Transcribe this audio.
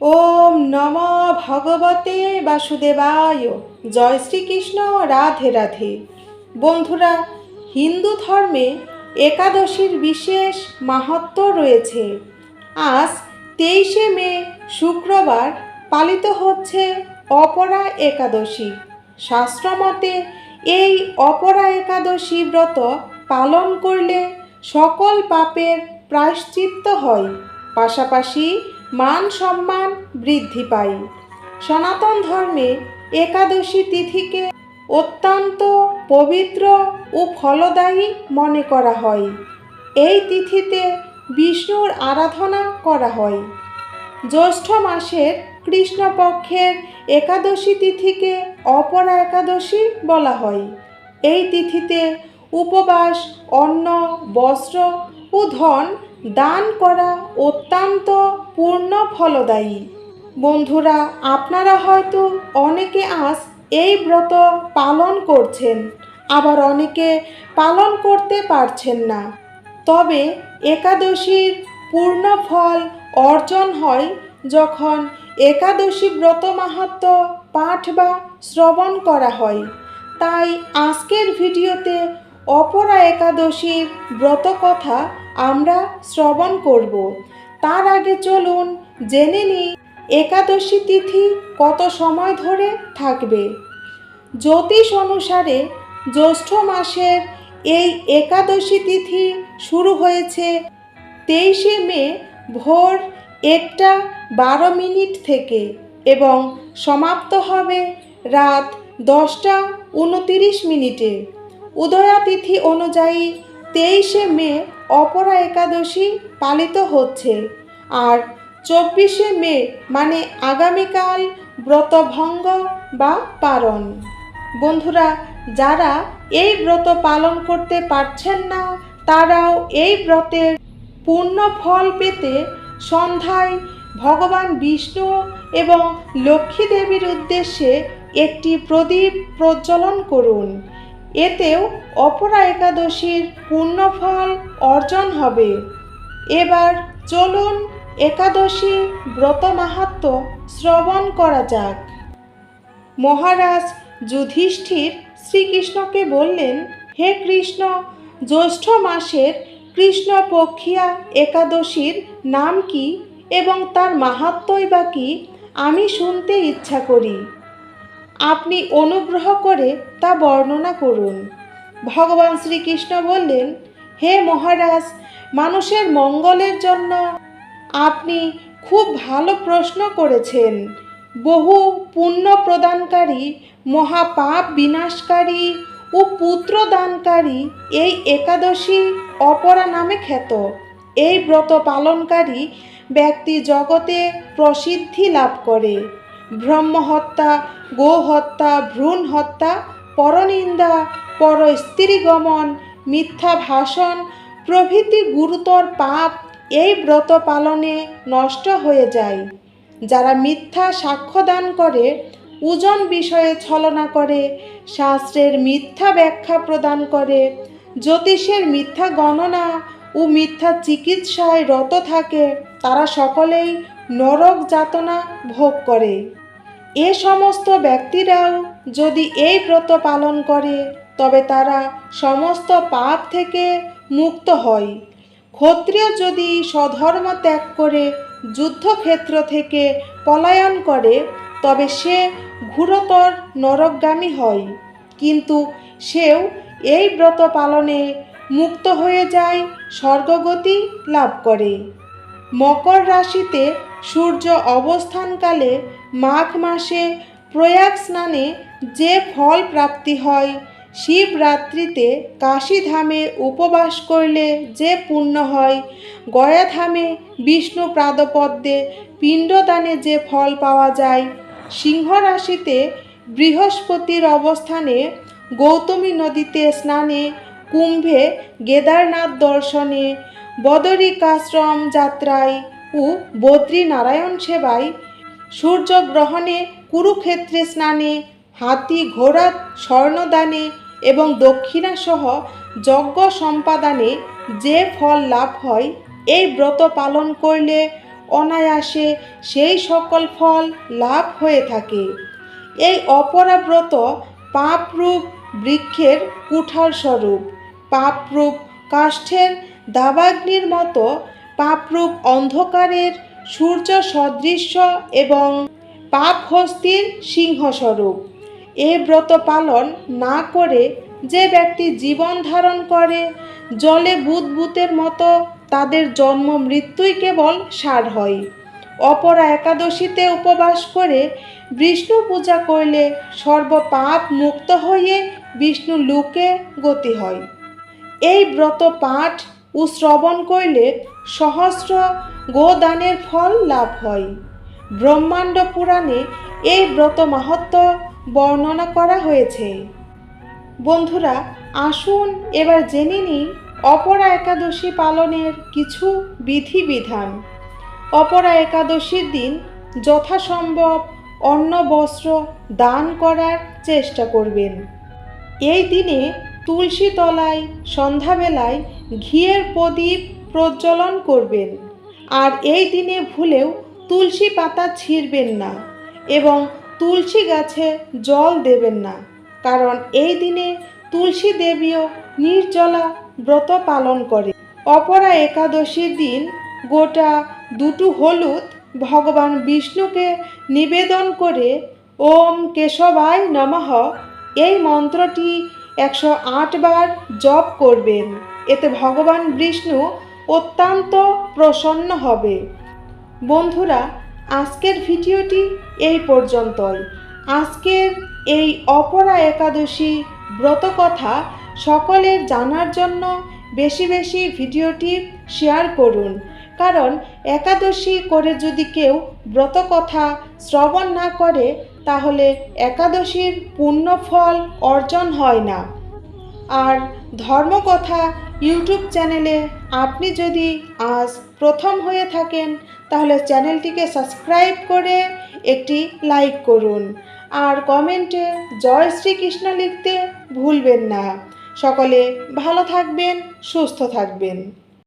ওম নম ভগবতে বাসুদেবায়। জয় শ্রীকৃষ্ণ, রাধে রাধে। বন্ধুরা, হিন্দু ধর্মে একাদশীর বিশেষ মাহাত্ম্য রয়েছে। আজ তেইশে মে, শুক্রবার পালিত হচ্ছে অপরা একাদশী। শাস্ত্রমতে এই অপরা একাদশী ব্রত পালন করলে সকল পাপের প্রায়শ্চিত্ত হয়। পাশাপাশি মান সম্মান বৃদ্ধি পায় সনাতন ধর্মে একাদশী তিথিকে অত্যন্ত পবিত্র ও ফলদায়ী মনে করা হয়। এই তিথিতে বিষ্ণুর আরাধনা করা হয়। জ্যৈষ্ঠ মাসের কৃষ্ণপক্ষের একাদশী তিথিকে অপরা একাদশী বলা হয়। এই তিথিতে উপবাস, অন্ন, বস্ত্র ধন দান করা অত্যন্ত পূর্ণ ফলদায়ী। বন্ধুরা, আপনারা হয়তো অনেকে আজ এই ব্রত পালন করছেন, আবার অনেকে পালন করতে পারছেন না। তবে একাদশীর পূর্ণ ফল অর্জন হয় যখন একাদশী ব্রত মাহাত্ম পাঠ বা শ্রবণ করা হয়। তাই আজকের ভিডিওতে অপরা একাদশীর ব্রত কথা আমরা শ্রবণ করব। তার আগে চলুন জেনে নিই, একাদশী তিথি কত সময় ধরে থাকবে? জ্যোতিষ অনুসারে জ্যৈষ্ঠ মাসের এই একাদশী তিথি শুরু হয়েছে তেইশে মে ভোর একটা বারো মিনিট থেকে এবং সমাপ্ত হবে রাত দশটা উনতিরিশ মিনিটে। উদয়া তিথি অনুযায়ী তেইশে মে অপরা একাদশী পালিত হচ্ছে। আর চব্বিশে মে মানে আগামীকাল ব্রতভঙ্গ বা পারণ বন্ধুরা, যারা এই ব্রত পালন করতে পারছেন না, তারাও এই ব্রতের পূর্ণ ফল পেতে সন্ধ্যায় ভগবান বিষ্ণু এবং লক্ষ্মী দেবীর উদ্দেশ্যে একটি প্রদীপ প্রজ্বলন করুন। এতেও অপরা একাদশীর পূর্ণ ফল অর্জন হবে। এবার চলুন একাদশী ব্রত মাহাত্ম শ্রবণ করা যাক। মহারাজ যুধিষ্ঠির শ্রীকৃষ্ণকে বললেন, হে কৃষ্ণ, জ্যৈষ্ঠ মাসের কৃষ্ণপক্ষিয়া একাদশীর নাম কি এবং তার মাহাত্মই বা কি? আমি শুনতে ইচ্ছা করি। আপনি অনুগ্রহ করে তা বর্ণনা করুন। ভগবান শ্রীকৃষ্ণ বললেন, হে মহারাজ, মানুষের মঙ্গলের জন্য আপনি খুব ভালো প্রশ্ন করেছেন। বহু পুণ্য প্রদানকারী, মহাপাপ বিনাশকারী ও পুত্র দানকারী এই একাদশী অপরা নামে খ্যাত। এই ব্রত পালনকারী ব্যক্তি জগতে প্রসিদ্ধি লাভ করে। ব্রহ্ম গোহত্যা ভ্রূণ হত্যা পরনিন্দা পর স্ত্রীগমন মিথ্যা ভাষণ প্রভৃতি গুরুতর পাপ, এই ব্রত পালনে নষ্ট হয়ে যায়। যারা মিথ্যা সাক্ষ্য দান করে ওজন বিষয়ে ছলনা করে, শাস্ত্রের মিথ্যা ব্যাখ্যা প্রদান করে, জ্যোতিষের মিথ্যা গণনা ও মিথ্যা চিকিৎসায় রত থাকে, তারা সকলেই নরক যাতনা ভোগ করে। এ সমস্ত ব্যক্তিরাও যদি এই ব্রত পালন করে, তবে তারা সমস্ত পাপ থেকে মুক্ত হয়। ক্ষত্রিয় যদি স্বধর্ম ত্যাগ করে যুদ্ধক্ষেত্র থেকে পলায়ন করে, তবে সে ঘুরতর নরকগামী হয়। কিন্তু সেও এই ব্রত পালনে মুক্ত হয়ে যায়, স্বর্গগতি লাভ করে। মকর রাশিতে সূর্য অবস্থানকালে মাঘ মাসে প্রয়াগ স্নানে যে ফল প্রাপ্তি হয়, শিবরাত্রিতে কাশীধামে উপবাস করলে যে পুণ্য হয়, গয়াধামে বিষ্ণু প্রাদপদ্মে পিণ্ডদানে যে ফল পাওয়া যায় সিংহ রাশিতে বৃহস্পতির অবস্থানে গৌতমী নদীতে স্নানে কুম্ভে কেদারনাথ দর্শনে, বদরিকাশ্রম যাত্রায় ও বদ্রীনারায়ণ সেবায় সূর্যগ্রহণে কুরুক্ষেত্রে স্নানে, হাতি ঘোড়া স্বর্ণদানে এবং দক্ষিণাসহ যজ্ঞ সম্পাদনে যে ফল লাভ হয়, এই ব্রত পালন করলে অনায়াসে সেই সকল ফল লাভ হয়ে থাকে। এই অপরাব্রত পাপরূপ বৃক্ষের কুঠার স্বরূপ পাপরূপ কাষ্ঠের দাবাগ্নির মতো পাপরূপ অন্ধকারের সূর্য সদৃশ্য এবং পাপ হস্তির সিংহস্বরূপ। এ ব্রত পালন না করে যে ব্যক্তি জীবন ধারণ করে, জলে বুদবুতের মতো তাদের জন্ম মৃত্যুই কেবল সার হয়। অপরা একাদশীতে উপবাস করে বিষ্ণু পূজা করলে সর্বপাপ মুক্ত হয়ে বিষ্ণু লোকে গতি হয়। এই ব্রত পাঠ ও শ্রবণ করলে সহস্র গোদানের ফল লাভ হয়। ব্রহ্মাণ্ড পুরাণে এই ব্রত মাহাত্ম বর্ণনা করা হয়েছে। বন্ধুরা, আসুন এবার জেনে নিই অপরা একাদশী পালনের কিছু বিধিবিধান। অপরা একাদশীর দিন যথাসম্ভব অন্ন বস্ত্র দান করার চেষ্টা করবেন। এই দিনে তুলসী তলায়, সন্ধ্যাবেলায় ঘিয়ের প্রদীপ প্রজ্বলন করবেন। আর এই দিনে ভুলেও তুলসী পাতা ছিঁড়বেন না এবং তুলসী গাছে জল দেবেন না। কারণ এই দিনে তুলসী দেবীও নির্জলা ব্রত পালন করে। অপরা একাদশীর দিন গোটা দুটো হলুদ ভগবান বিষ্ণুকে নিবেদন করে, ওম কেশবায় নমঃ। এই মন্ত্রটি একশো বার জপ করবেন। এতে ভগবান বিষ্ণু অত্যন্ত প্রসন্ন হবে। বন্ধুরা, আজকের ভিডিওটি এই পর্যন্তই। আজকের এই অপরা একাদশী ব্রত কথা সকলের জানার জন্য বেশি বেশি ভিডিওটি শেয়ার করুন। কারণ একাদশী করে যদি কেউ ব্রত কথা শ্রবণ না করে তাহলে একাদশীর পূর্ণ ফল অর্জন হয় না। আর ধর্মকথা ইউটিউব চ্যানেলে আপনি যদি আজ প্রথম হয়ে থাকেন, তাহলে চ্যানেলটিকে সাবস্ক্রাইব করে একটি লাইক করুন। আর কমেন্টে জয় শ্রীকৃষ্ণ লিখতে ভুলবেন না। সকলে ভালো থাকবেন, সুস্থ থাকবেন।